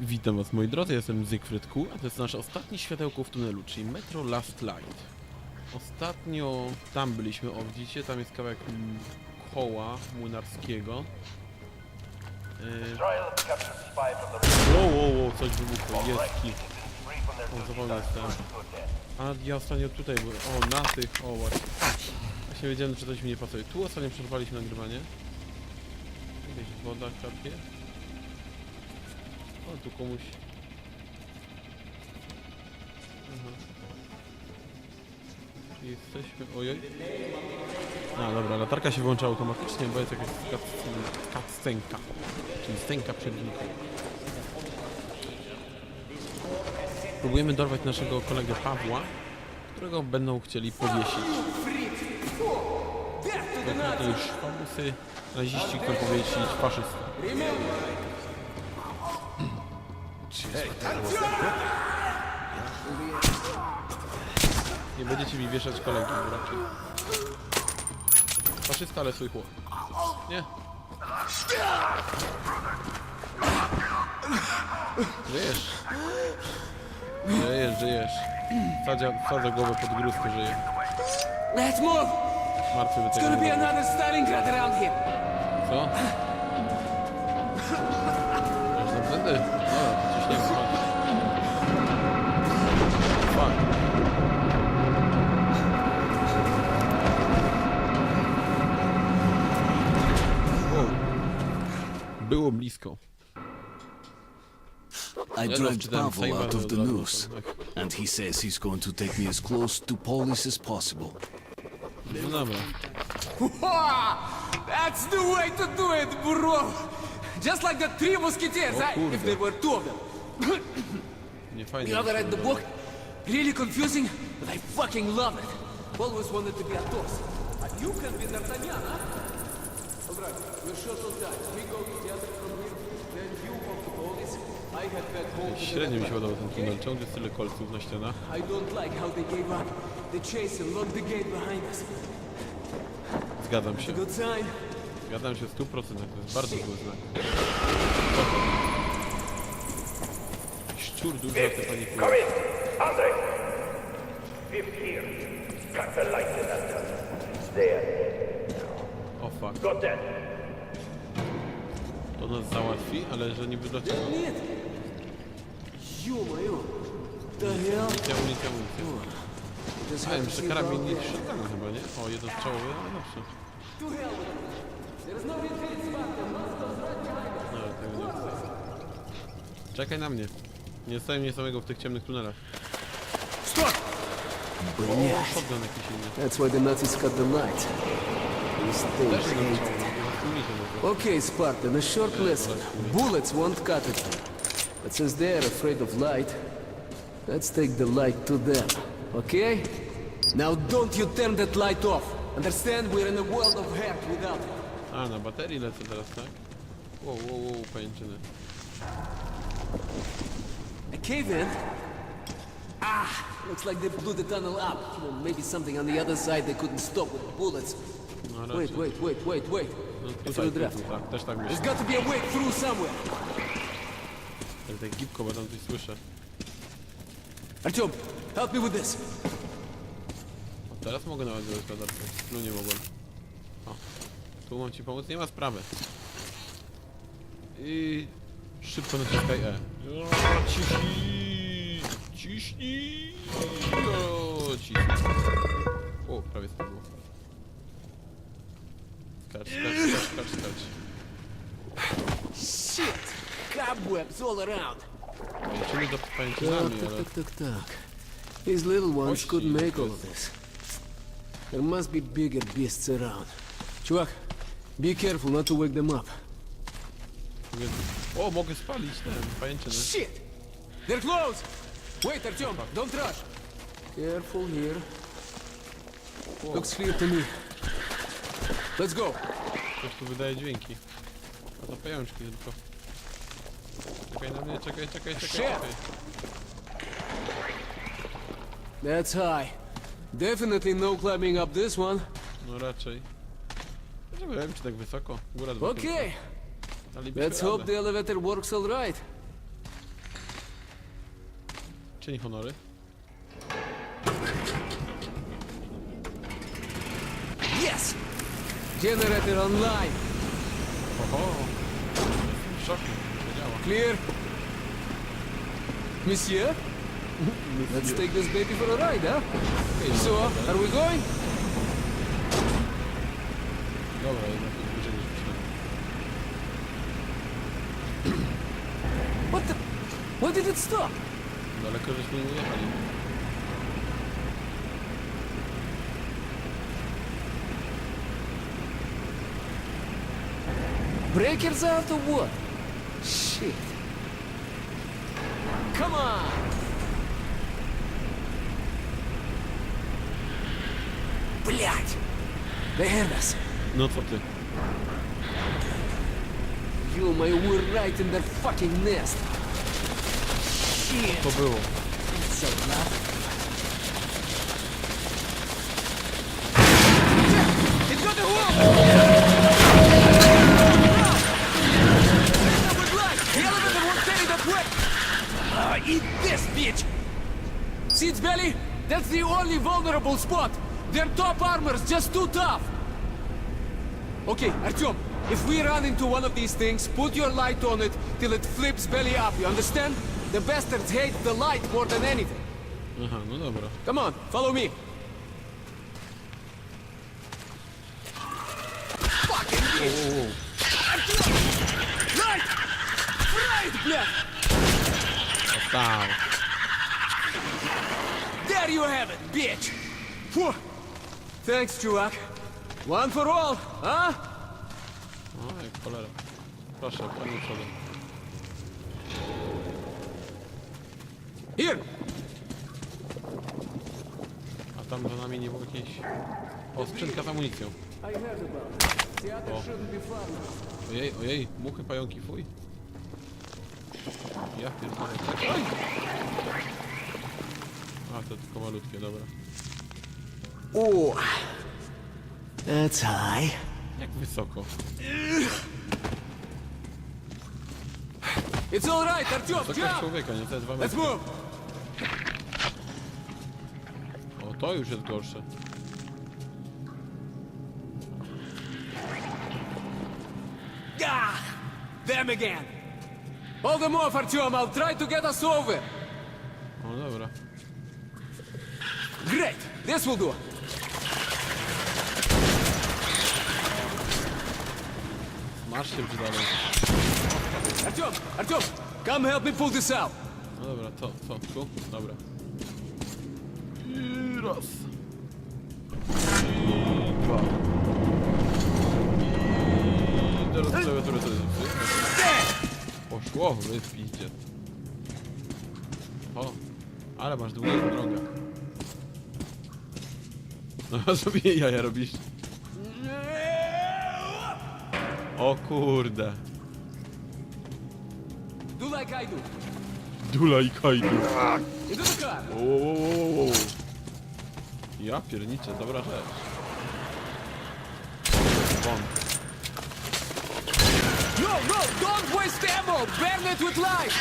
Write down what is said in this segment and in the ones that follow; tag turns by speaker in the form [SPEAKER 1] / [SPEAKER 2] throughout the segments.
[SPEAKER 1] Witam was moi drodzy, jestem Zygfryd Q, a to jest nasze ostatnie światełko w tunelu, czyli Metro Last Light. Ostatnio tam byliśmy, o widzicie, tam jest kawałek koła młynarskiego. Yy, wow, wow, wow, coś wybuchło, jest kit. O,
[SPEAKER 2] to attend.
[SPEAKER 1] A ja ostatnio tutaj byłem, o na tych, o właśnie. Właśnie wiedziałem, że coś mi nie pasuje. Tu ostatnio przerwaliśmy nagrywanie. Jakaś woda kapie. O, tu komuś... Aha. Jesteśmy, ojej. A, dobra, latarka się włącza automatycznie, bo jest jakaś cutscen- cutscenka. Czyli scenka przed. Próbujemy dorwać naszego kolegę Pawła, którego będą chcieli powiesić. Konkretnie już szwabusy, naziści chcą powiesić faszystę. Nie będziecie mi wieszać kolegi raczej. Faszysta, ale swój chłop. Nie. Żyjesz. Żyjesz, żyjesz. Wsadzia, wsadza głowę pod gruz, to żyje.
[SPEAKER 3] Let's move!
[SPEAKER 1] Martwy by
[SPEAKER 3] It's
[SPEAKER 1] tego
[SPEAKER 3] gonna
[SPEAKER 1] nie
[SPEAKER 3] be
[SPEAKER 1] robił.
[SPEAKER 3] another Stalingrad around here.
[SPEAKER 1] Co? Masz zapędy? Dobra, to. Fuck. Wow. Było blisko.
[SPEAKER 4] I
[SPEAKER 1] Ja
[SPEAKER 4] dragged
[SPEAKER 1] odczytałem
[SPEAKER 4] Pavel out of the
[SPEAKER 1] od
[SPEAKER 4] noose, and he says he's going to take me as close to police as possible.
[SPEAKER 1] No dobra.
[SPEAKER 3] That's the way to do it, bro! Just like the three musketeers, eh? if there were two of them.
[SPEAKER 1] Nie fajnie.
[SPEAKER 3] You ever read the book? Really confusing, but I fucking love it. Always wanted to be Athos. But you can be D'Artagnan, huh? Alright, we're short on time. We go together from here, then you walk police. I head back home
[SPEAKER 1] Średnio mi się podoba ten tunel. Czemu jest tyle kolców na ścianach?
[SPEAKER 3] I don't like how they gave up. They chased and locked the gate behind us.
[SPEAKER 1] Zgadzam się.
[SPEAKER 3] Good sign.
[SPEAKER 1] Zgadzam się w 100%. To jest bardzo zły znak. Szczur dużo te panikuje.
[SPEAKER 2] Come in! Andre! Fifth here. Cut the light in that tunnel. There.
[SPEAKER 1] O fuck.
[SPEAKER 2] Got that?
[SPEAKER 1] To nas załatwi, ale że niby dlaczego?
[SPEAKER 3] Нет. Ё-моё. The hell?
[SPEAKER 1] Amunicja, amunicja, amunicja.
[SPEAKER 3] Just
[SPEAKER 1] A,
[SPEAKER 3] have to
[SPEAKER 1] jeszcze
[SPEAKER 3] see about
[SPEAKER 1] karabin
[SPEAKER 3] that.
[SPEAKER 1] shotgun chyba, nie? O, jeden strzałowy, ale lepszy.
[SPEAKER 3] To hell with it. There's no retreat spot. The monsters right behind us.
[SPEAKER 1] No, ale tego nie chcę. Czekaj na mnie. Nie stałem mnie samego w tych ciemnych tunelach.
[SPEAKER 4] Brilliant.
[SPEAKER 1] Shotgun jakiś inny.
[SPEAKER 5] That's why the Nazis cut the light. These
[SPEAKER 1] Też
[SPEAKER 5] things.
[SPEAKER 1] jeden strzałowy. Nie tłumie się może.
[SPEAKER 5] Okay, Spartan, a short lesson. Bullets won't cut it. But since they're afraid of light, let's take the light to them. Okay?
[SPEAKER 3] Now don't you turn that light off. Understand? We're in a world of hurt without it.
[SPEAKER 1] A, na baterii lecę teraz, tak? Wow, wow, wow, pajęczyny.
[SPEAKER 3] Cave in? Ah, looks like they blew the tunnel up. Well, maybe something on the other side they couldn't stop with the bullets.
[SPEAKER 1] No,
[SPEAKER 5] Wait,
[SPEAKER 1] raczej.
[SPEAKER 5] wait, wait, wait, wait.
[SPEAKER 1] No, tutaj, tu,
[SPEAKER 5] draft.
[SPEAKER 1] tu, tak, też tak
[SPEAKER 3] There's
[SPEAKER 1] myślę.
[SPEAKER 3] got to be a way through somewhere.
[SPEAKER 1] Tak, tak gipko, bo tam coś słyszę.
[SPEAKER 3] Artyom, help me with this.
[SPEAKER 1] O, teraz mogę nawet zrobić latarkę. No nie mogłem. O, tu mam ci pomóc, nie ma sprawy. I szybko naciskaj E. O, Ciśnij! Ciśnij! O, ciśnij. O, prawie to było. Skacz, skacz, skacz, skacz, skacz.
[SPEAKER 3] Shit! Cobwebs all around.
[SPEAKER 1] Lecimy za
[SPEAKER 5] Tak,
[SPEAKER 1] pajęczynami,
[SPEAKER 5] tak,
[SPEAKER 1] ale...
[SPEAKER 5] tak, tak, tak. These little ones
[SPEAKER 1] Kości,
[SPEAKER 5] couldn't make all
[SPEAKER 1] to
[SPEAKER 5] of this. There must be bigger beasts around. Chuvak, be careful not to wake them up.
[SPEAKER 1] O, mogę spalić ten, pajęczynę.
[SPEAKER 3] Shit! They're close! Wait, Artyom, don't rush.
[SPEAKER 5] Careful here. Looks clear to me.
[SPEAKER 3] Let's go.
[SPEAKER 1] Coś tu wydaje dźwięki. A to pajączki tylko. Czekaj na mnie, czekaj, czekaj, czekaj,
[SPEAKER 3] Shit.
[SPEAKER 1] czekaj.
[SPEAKER 5] That's high. Definitely no climbing up this one.
[SPEAKER 1] No raczej. Nie wiem, czy tak wysoko. Góra dwa
[SPEAKER 5] Okay,
[SPEAKER 1] Dalibyśmy
[SPEAKER 5] let's hope the elevator works all right.
[SPEAKER 1] Czyń honory.
[SPEAKER 3] Yes! Generator online.
[SPEAKER 1] Oho! Jestem w szoku, to działa.
[SPEAKER 3] Clear. Monsieur, let's take this baby for a ride, huh? So, are we going?
[SPEAKER 1] Dobra, jednak
[SPEAKER 3] did it stop?
[SPEAKER 1] Daleko żeśmy nie ujechali.
[SPEAKER 3] Breakers out or what? Shit. Come on! Блять! They heard us.
[SPEAKER 1] No co ty?
[SPEAKER 3] You, my, we're right in their fucking nest.
[SPEAKER 1] To było.
[SPEAKER 3] It's. It's eat this, bitch! Seeds belly, that's the only vulnerable spot. Their top armor's just too tough. Okay, Artyom, if we run into one of these things, put your light on it till it flips belly up, you understand? The bastards hate the light more than anything.
[SPEAKER 1] Aha, no dobra.
[SPEAKER 3] Come on, follow me. Fucking
[SPEAKER 1] oh.
[SPEAKER 3] Light, light, blech!
[SPEAKER 1] Wow.
[SPEAKER 3] There you have it, bitch! Whew. Thanks, чувак. One for all, huh?
[SPEAKER 1] Oj, cholera. Proszę, pani przodem.
[SPEAKER 3] Here!
[SPEAKER 1] A tam za nami nie było jakiejś... O, skrzynka z amunicją.
[SPEAKER 3] Now.
[SPEAKER 1] Ojej, ojej, muchy, pająki, fuj. Ja pierdolę. Oj! A, to tylko malutkie, dobra.
[SPEAKER 6] Oh, that's high.
[SPEAKER 1] Jak wysoko?
[SPEAKER 3] It's all right, Artyom,
[SPEAKER 1] Wysokość
[SPEAKER 3] jump!
[SPEAKER 1] człowieka, nie? Jest dwa
[SPEAKER 3] Let's
[SPEAKER 1] metry.
[SPEAKER 3] move!
[SPEAKER 1] O, to już jest gorsze.
[SPEAKER 3] Ah! Them again! Hold them off, Artyom, I'll try to get us over.
[SPEAKER 1] O, dobra.
[SPEAKER 3] Great, this will do.
[SPEAKER 1] Masz się dalej?
[SPEAKER 3] Artyom, Artyom, come help me pull this out.
[SPEAKER 1] No dobra, co, co, tu? Dobra. I raz. I dwa. I teraz klawiaturę sobie zepsuję. Poszło, wy piździe. O, ale masz długą drogę. No sobie jaja robisz. O kurde.
[SPEAKER 3] Do.
[SPEAKER 1] Dula i
[SPEAKER 3] car.
[SPEAKER 1] Ooo. Ja pierniczę, dobra rzecz.
[SPEAKER 3] No, no, don't waste ammo. Burn it with light.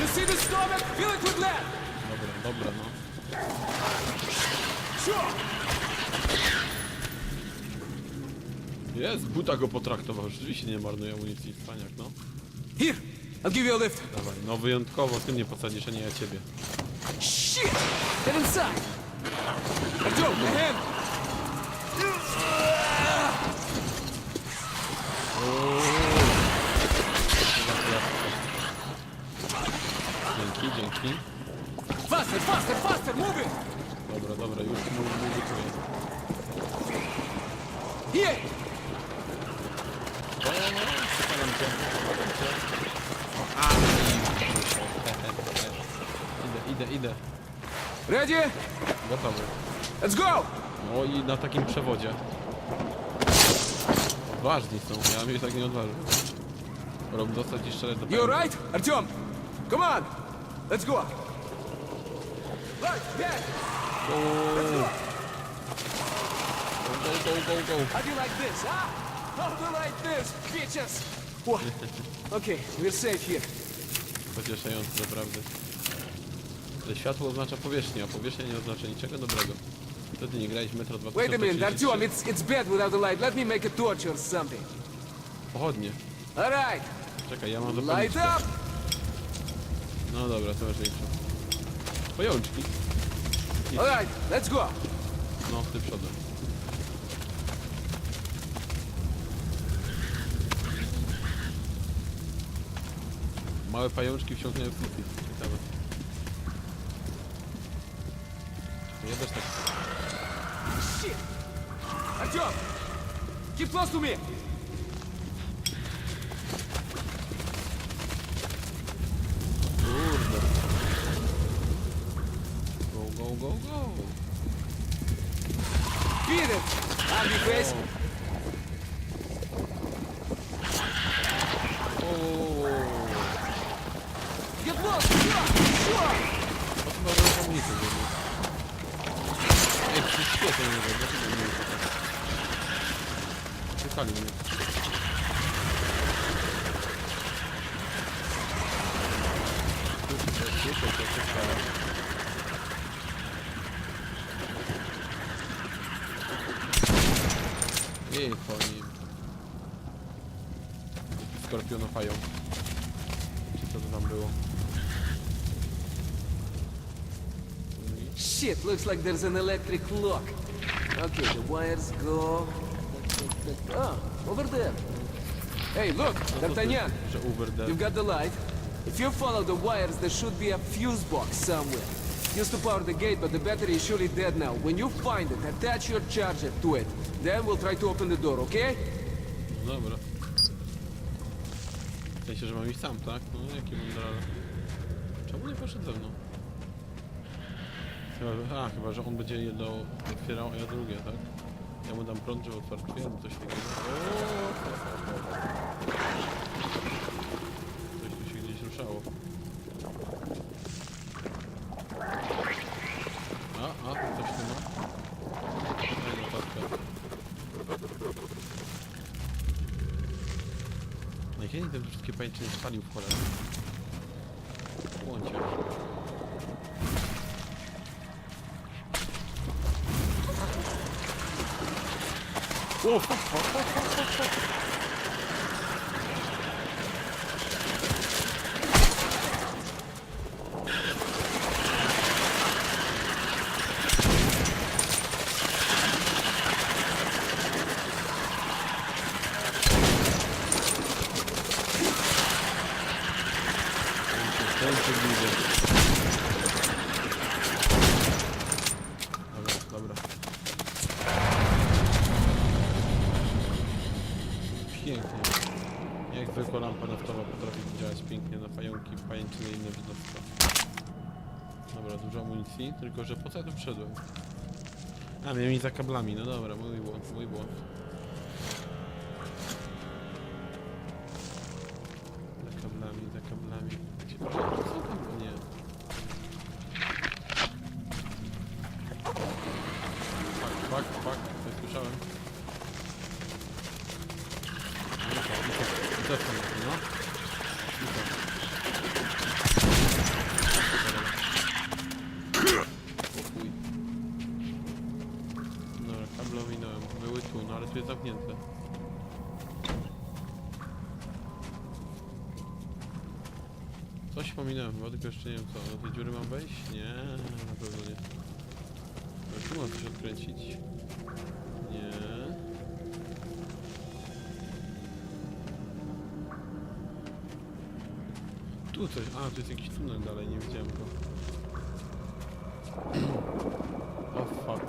[SPEAKER 3] You see the stomach? Fill it with lead.
[SPEAKER 1] Dobra, dobra, no.
[SPEAKER 3] Sure.
[SPEAKER 1] Jest, buta go potraktował. Rzeczywiście nie marnuje amunicji, cwaniak, no.
[SPEAKER 3] Here, I'll give you a lift.
[SPEAKER 1] Dawaj, no wyjątkowo, ty mnie posadzisz, a nie ja ciebie.
[SPEAKER 3] Shit! Get inside. Artyom, the hand.
[SPEAKER 1] Dzięki, dzięki.
[SPEAKER 3] Faster, faster, faster, move it.
[SPEAKER 1] Dobra, dobra, już mu muzykuję.
[SPEAKER 3] Here.
[SPEAKER 1] Czekam cię. A, Idę, idę, idę.
[SPEAKER 3] Ready?
[SPEAKER 1] Gotowy.
[SPEAKER 3] Let's go.
[SPEAKER 1] O i na takim przewodzie. Odważni są, ja się tak nie odważył. Rob dostać i strzelać do
[SPEAKER 3] You alright? Artyom, come on. Let's go. Right, back.
[SPEAKER 1] Go, go, go, go, go.
[SPEAKER 3] How do you like this, huh? How do you like this, bitches? Wha- Okay, we're safe here.
[SPEAKER 1] Pocieszające naprawdę. Ale światło oznacza powierzchnię, a powierzchnia nie oznacza niczego dobrego. Wtedy nie grałeś Metro
[SPEAKER 3] Wait a minute,
[SPEAKER 1] 2033.
[SPEAKER 3] Artyom, it's, it's bad without the light. Let me make a torch or something.
[SPEAKER 1] Pochodnie.
[SPEAKER 3] Alright,
[SPEAKER 1] Czekaj, ja mam zapalić.
[SPEAKER 3] light up!
[SPEAKER 1] No dobra, to ważniejsze. Pajączki.
[SPEAKER 3] Alright, let's go.
[SPEAKER 1] No, ty przodem. Małe pajączki wciągnęły sufit. Ciekawe. Ja też tak.
[SPEAKER 3] Shit! Artyom! Keep close to me!
[SPEAKER 1] Kurde. Go, go, go, go.
[SPEAKER 3] Beat it! Happy face!
[SPEAKER 1] O, Skorpionofają. Czy co to tam było?
[SPEAKER 3] Shit, looks like there's an electric lock. Okay, the wires go... Ah, over there. Hey, look, D'Artagnan, you've got the light. If you follow the wires, there should be a fuse box somewhere. Used to power the gate, but the battery is surely dead now. When you find it, attach your charger to it. Then we'll try to open the door, okay?
[SPEAKER 1] No dobra. Sensie, że mam iść sam, tak? No jaki mądrale. Czemu nie poszedł ze mną? Chyba, a, chyba, że on będzie jedno otwierał, a ja drugie, tak? Ja mu dam prąd, żeby otwarł drzwi, albo coś takiego tu się gdzieś ruszało. A, a, coś tu ma. Ej, notatka. Kiedy te wszystkie pajęczyny spalił w cholerę? Łącie. O, fuck, fuck, przodu. A, miałem i za kablami, no dobra, mój błąd, mój błąd. Tylko jeszcze nie wiem co. Do tej dziury mam wejść? Nie, na pewno nie. Ale tu mam coś odkręcić. Nie. Tu coś, a tu jest jakiś tunel dalej, nie widziałem go. O fuck.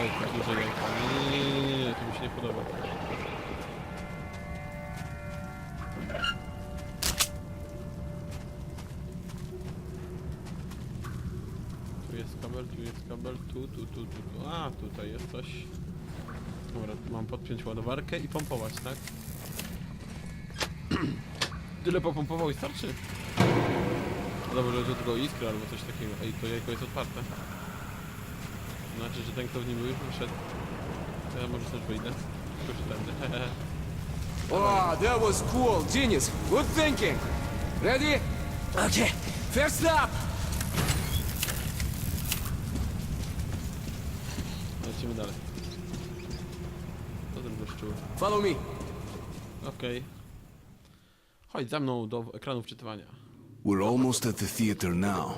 [SPEAKER 1] Oj, to duże jajka. Nie, nie, nie, nie, to mi się nie podoba. Kabel, tu jest kabel, tu, tu, tu, tu, tu. A, tutaj jest coś. Dobra, tu mam podpiąć ładowarkę i pompować, tak? Tyle popompował i starczy? Dobra, że to tylko iskra albo coś takiego. Ej, to jajko jest otwarte. Znaczy, że ten kto w nim był już wyszedł. Ja może też wyjdę. Tylko się tędy.
[SPEAKER 3] Oh, that was cool. Genius. Good thinking. Ready? Okay. First up,
[SPEAKER 1] dalej. Ten?
[SPEAKER 7] Follow me!
[SPEAKER 1] Okej. Chodź za mną do ekranu wczytywania.
[SPEAKER 4] We're almost at the theater now.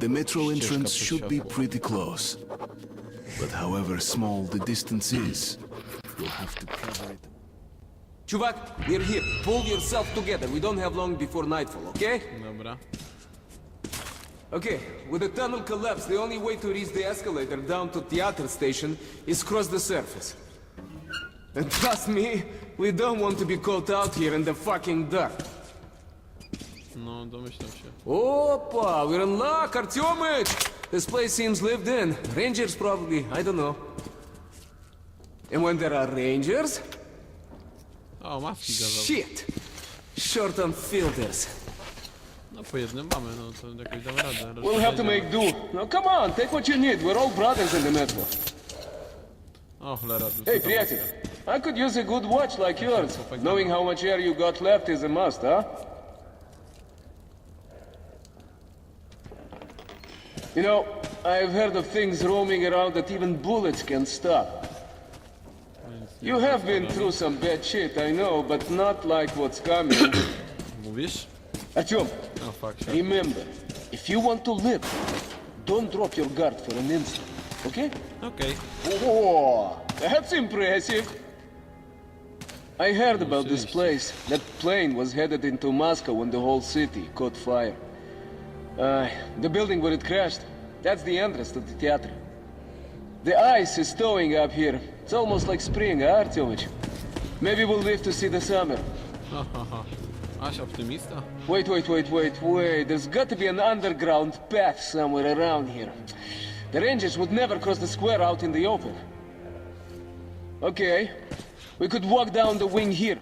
[SPEAKER 4] The metro entrance should be pretty close. But however small the distance is, you'll have to cover it.
[SPEAKER 7] Chuvak, we're here. Pull yourself together. We don't have long before nightfall, okay?
[SPEAKER 1] Dobra.
[SPEAKER 7] Okay, with the tunnel collapsed, the only way to reach the escalator down to theater station is cross the surface. And trust me, we don't want to be caught out here in the fucking dark.
[SPEAKER 1] No, domyślam się.
[SPEAKER 7] Opa, we're in luck, Artyomich! This place seems lived in. Rangers probably, I don't know. And when there are rangers...
[SPEAKER 1] Oh, my!
[SPEAKER 7] Shit! Short on filters
[SPEAKER 1] po jednym mamy, no to jakoś damy radę.
[SPEAKER 3] We'll have to make do. No come on, take what you need. We're all brothers in the network.
[SPEAKER 1] O cholera,
[SPEAKER 3] Hey,
[SPEAKER 1] przyjaciel.
[SPEAKER 3] I could use a good watch like yours. Knowing how much air you got left is a must, huh? You know, I've heard of things roaming around that even bullets can stop. You have been through some bad shit, I know, but not like what's coming.
[SPEAKER 1] Mówisz?
[SPEAKER 3] Artyom,
[SPEAKER 1] O, fuck się.
[SPEAKER 3] remember, if you want to live, don't drop your guard for an instant, okay?
[SPEAKER 1] Okay.
[SPEAKER 3] Whoa, that's impressive. I heard about this place. That plane was headed into Moscow when the whole city caught fire. Uh, the building where it crashed, that's the entrance to the theater. The ice is thawing up here. It's almost like spring, huh, Artyomich? Maybe we'll live to see the summer.
[SPEAKER 1] Aś?
[SPEAKER 3] Wait, wait, wait, wait, wait. There's got to be an underground path somewhere around here. The Rangers would never cross the square out in the open. Okay. We could walk down the wing here.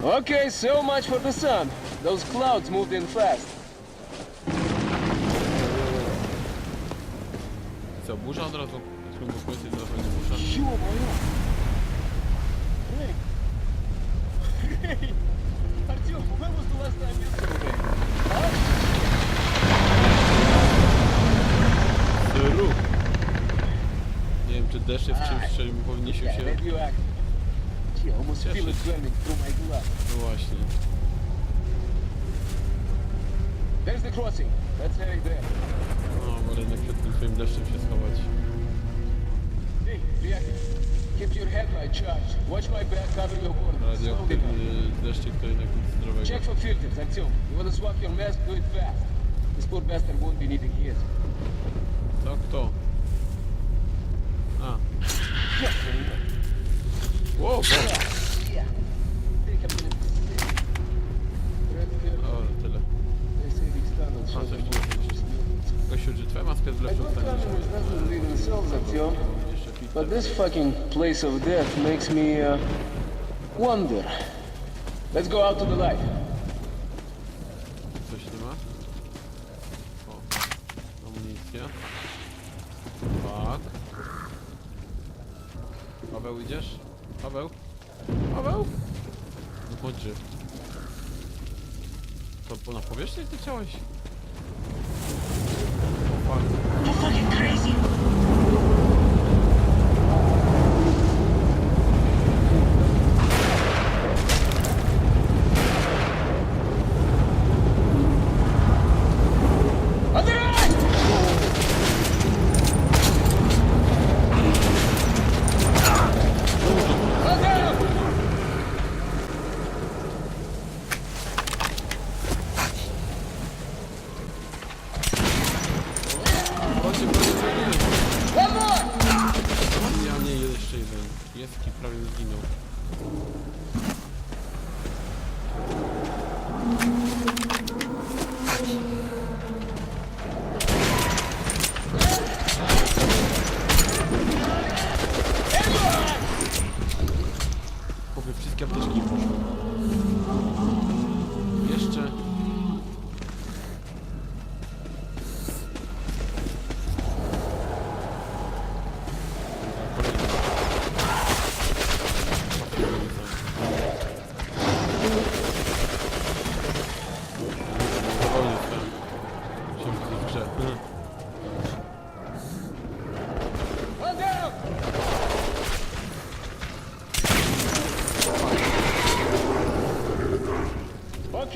[SPEAKER 3] Okay, so much for the sun. Those clouds moved in fast.
[SPEAKER 1] Co, burza od razu? Burza.
[SPEAKER 3] Siła moja! Hej! Hej!
[SPEAKER 1] Syru. Nie wiem, czy deszcz jest czymś, czym powinniśmy się...
[SPEAKER 3] Cieszyć.
[SPEAKER 1] No właśnie.
[SPEAKER 3] There's the crossing. Let's head there.
[SPEAKER 1] No, może jednak przed tym swoim deszczem się schować.
[SPEAKER 3] Hey, Keep your headlight charged. Watch my back, cover your
[SPEAKER 1] corners.
[SPEAKER 3] Check for filters, Axiom. You wanna swap your mask, do it fast. This poor bastard won't be needing his.
[SPEAKER 1] To kto?
[SPEAKER 3] this fucking place of death makes me, uh, wonder. Let's go out to the light.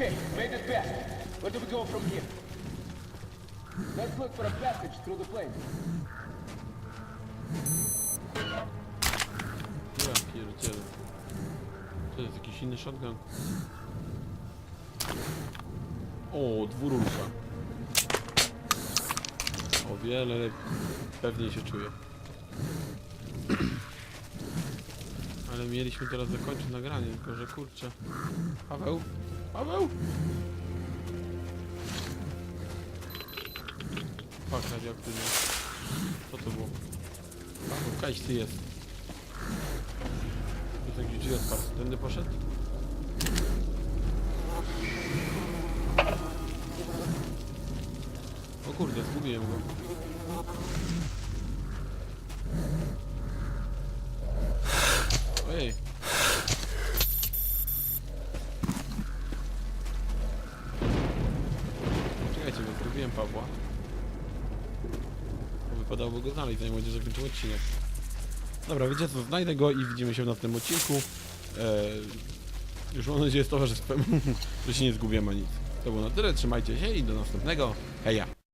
[SPEAKER 8] It back. Where do we go from here? Let's look for a passage through the plane.
[SPEAKER 1] Ja pierdzielę. To jest jakiś inny shotgun. O, dwururka. O wiele lepiej. Pewnie się czuję. Ale mieliśmy teraz zakończyć nagranie, tylko że kurczę. Paweł? Paweł? Fak radioaktywny. Co to było? Paweł, Kaś ty jest. Tu jakiś drzwi otwarty. Tędy poszedł? O kurde, zgubiłem go. Ojej. Czekajcie, bo zgubiłem Pawła. Bo Wypadałoby go znaleźć, zanim będzie zakończył odcinek. Dobra, wiecie co, znajdę go i widzimy się w następnym odcinku. Eee, już mam nadzieję z towarzystwem, że się nie zgubiłem ani nic. To było na tyle, trzymajcie się i do następnego. Heja!